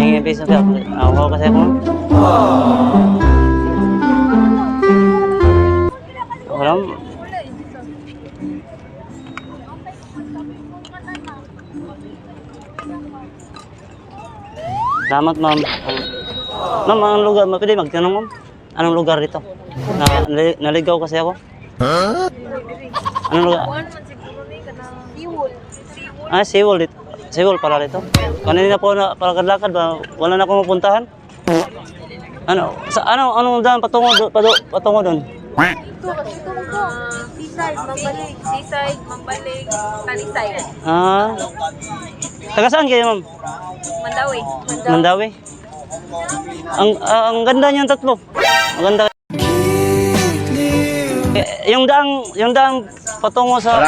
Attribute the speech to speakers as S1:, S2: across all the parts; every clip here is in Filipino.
S1: Nangingin piso ka. Ako kasi ako. Wala. Salamat, ma'am. Ma'am, anong lugar? Pwede magtanong, ma'am? Anong lugar dito? Na, nali- naligaw kasi ako. Anong lugar?
S2: Siwol.
S1: Ah, Seawall dito. Seawall para dito. Kanina po na para kadlakad ba? Wala na akong mapuntahan. Ano? Sa ano anong daan patungo do, patu, patungo doon?
S2: Ito, kasi ito mo to. Seaside, mambalik. Seaside, mambalik. Talisay.
S1: Ah. Taga saan kayo, ma'am?
S2: Mandawi.
S1: Mandawi. Ang ah, ang ganda niyang tatlo. Ang ganda. Eh, yung daang yung daang patungo sa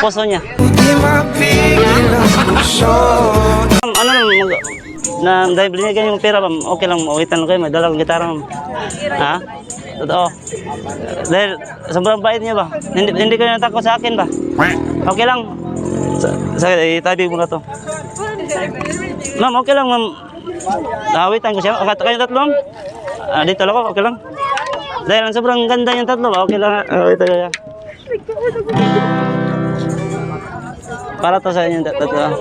S1: puso niya. Ma'am, ano nang mag na dahil binigyan yung pera, ma'am, okay lang, mawitan lang kayo, may dalang gitara, ma'am. Ha? Totoo. Dahil sobrang bait niya ba? Hindi, hindi kayo natakot sa akin ba? Okay lang. Sa, sa itabi mo na to. Ma'am, okay lang, ma'am. Nawitan ko siya. Okay, kayo tatlo, ma'am? Ah, dito lang ako, okay lang. Dahil ang sobrang ganda yung tatlo, ba? okay lang. Uh, ito kaya. Para to sa inyo tatlo.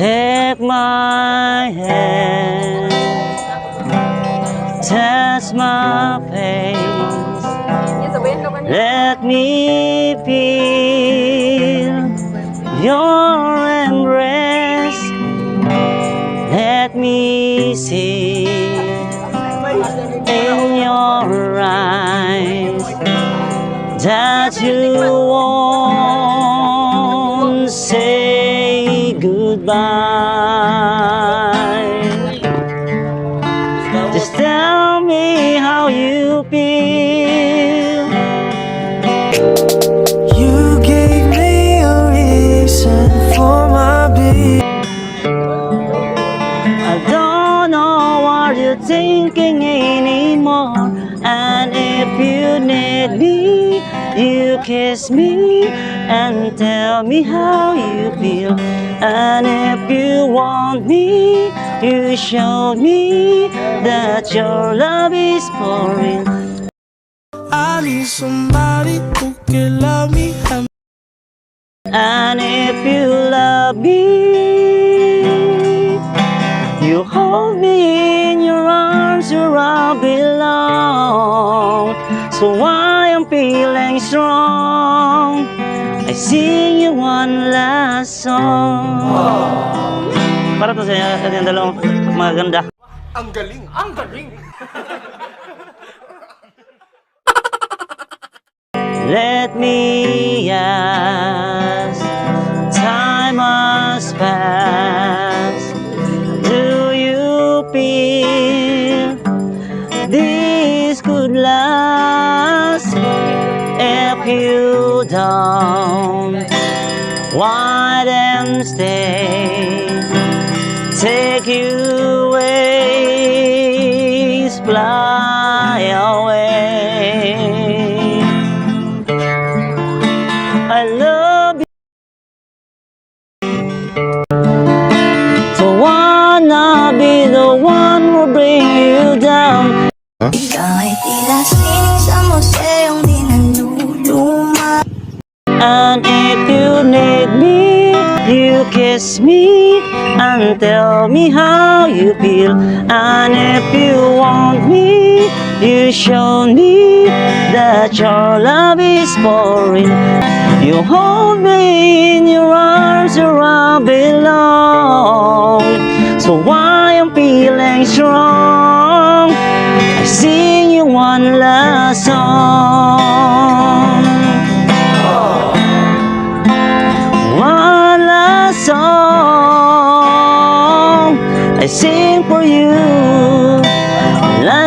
S1: Take my hand, touch my face, let me feel your embrace. Let me see in your eyes that you thinking anymore. And if you need me, you kiss me and tell me how you feel. And if you want me, you show me that your love is for real.
S3: I need somebody who can love me. and
S1: if you love me, you hold me in your arms where I belong. So I am feeling strong. I sing you one last song. Para to sa kanyang dalawang maganda. Let me ask, time must pass. Do you feel this could last? If you don't, why then stay? Take
S4: di naluluma
S1: And if you need me, you kiss me and tell me how you feel. And if you want me, you show me that your love is for. You hold me in your arms where I belong. So I am feeling strong.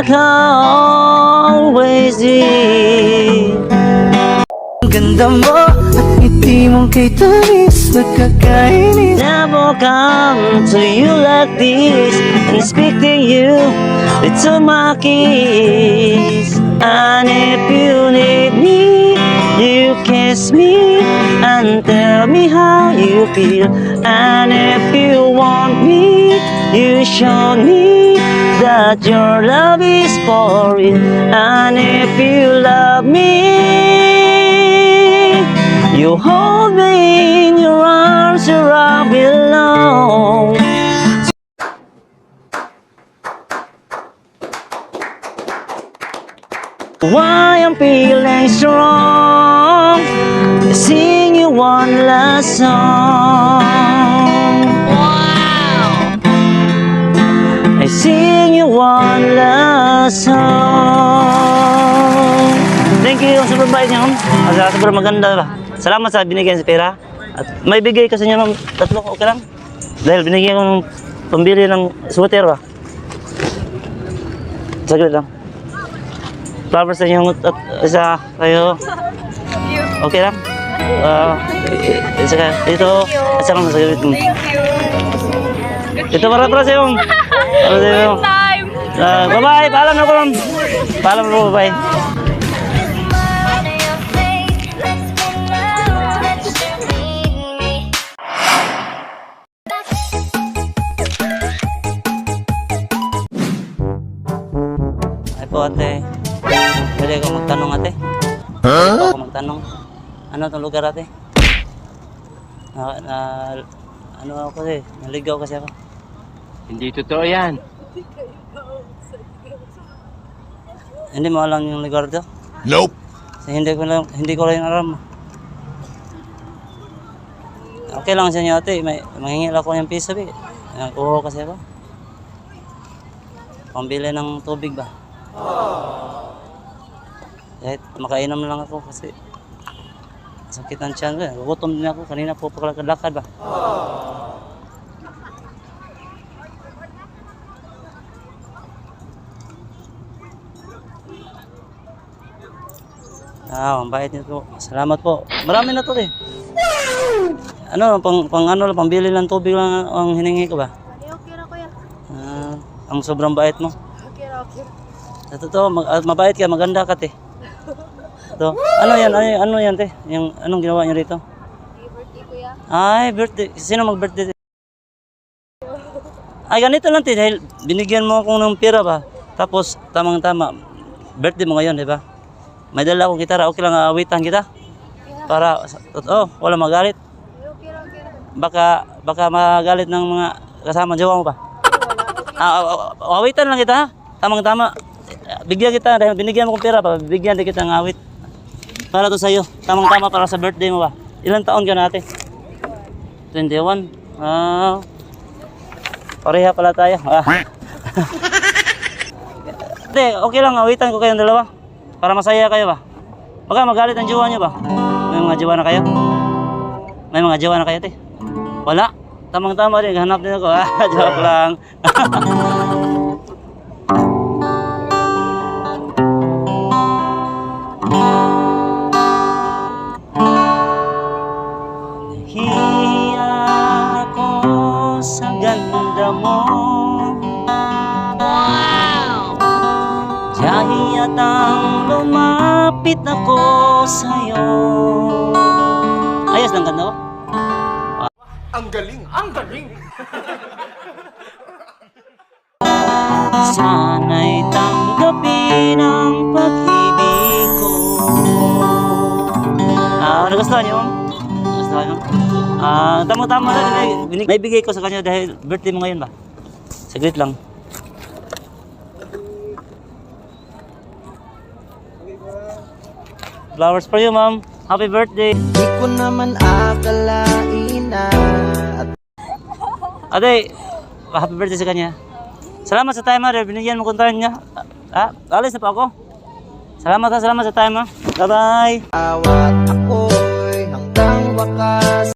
S1: Like I always.
S3: Ang ganda mo at ngiti mong kay tamis Nagkakainis
S1: Never come to you like this and speak to you with to my kiss. And if you need me, you kiss me and tell me how you feel. And if you want me, you show me that your love is real. And if you love me, you hold me in your arms where I belong. Why I'm feeling strong Sing you one last song song Thank you sa pagbayad niyo ma'am. At sobrang maganda ba Salamat sa binigyan sa pera At may bigay ka sa inyo ng tatlo okay lang Dahil binigyan ko ng pambili ng sweater ba Saglit lang flowers sa inyo at isa kayo. Okay lang? Ah, isa ka. Dito, isa lang sa gawin mo. Ito para para sa iyo. Para sa Ah, bye-bye. Paalam na ko. ma'am. Paalam na ko. Bye. Ay po ate. Pwede ako magtanong ate? Ako magtanong. Ano itong lugar ate? Na, na, ano ako kasi, naligaw kasi ako.
S5: Hindi totoo yan.
S1: Hindi mo alam yung lugar to?
S6: Nope.
S1: Kasi hindi ko lang, hindi ko lang alam. Okay lang sa inyo ate, may mangingil ako ng piso bi. Kuha kasi ako. Pambili ng tubig ba? Kahit makainom lang ako kasi sakit ang tiyan ko. eh. Gutom din ako. Kanina po pakalakad ba? Ah, ang bait niyo po. Salamat po. Marami na to eh. Ano, pang, pang ano lang, pambili ng tubig lang ang hiningi ko ba?
S2: Okay, okay na kuya.
S1: Ah, ang sobrang bait mo.
S2: Okay na, okay.
S1: Sa totoo, mag, ah, mabait ka, maganda ka, te. Ito. Ano yan? Ano, ano yan, te? Yung, anong ginawa niyo rito?
S2: Happy birthday kuya.
S1: Ay, birthday. Sino mag-birthday? Ay, ganito lang, te. Dahil binigyan mo ako ng pera ba? Tapos, tamang-tama. Birthday mo ngayon, di ba? May dala akong gitara. Okay lang, awitan kita. Para, oh, wala magalit. Baka, baka magalit ng mga kasama jowa mo ba? Ah, ah, ah, awitan lang kita? Tamang-tama. Bigyan kita, dahil binigyan mo kong pera pa, bigyan din kita ng awit. Para to sa'yo. Tamang-tama para sa birthday mo ba? Ilang taon ka na ate? 21. Ah. pareha pala tayo. Ah. Ate, okay lang, awitan ko kayong dalawa. Para masaya kayo ba? Baka magalit ang jowa niyo ba? May mga jowa na kayo? May mga jowa na kayo, te? Wala. Tamang-tama din, hanap din ako. Ah, joke lang. Dahil yatang lumapit ako sa'yo Ayos lang ganda ko? Sana'y tanggapin ang pag-ibig ko Ah, nagustuhan niyo? Nagustuhan niyo? Ah, tama-tama na may, binig- may bigay ko sa kanya dahil birthday mo ngayon ba? Saglit lang. Flowers for you, ma'am. Happy birthday.
S3: Di ko naman akalain na At
S1: Ate, happy birthday sa kanya. Salamat sa time, ha. Binigyan mo kong time niya. Ah, alis na pa ako. Salamat ha, salamat sa time, ha. Bye-bye.
S3: awat ako'y hanggang wakas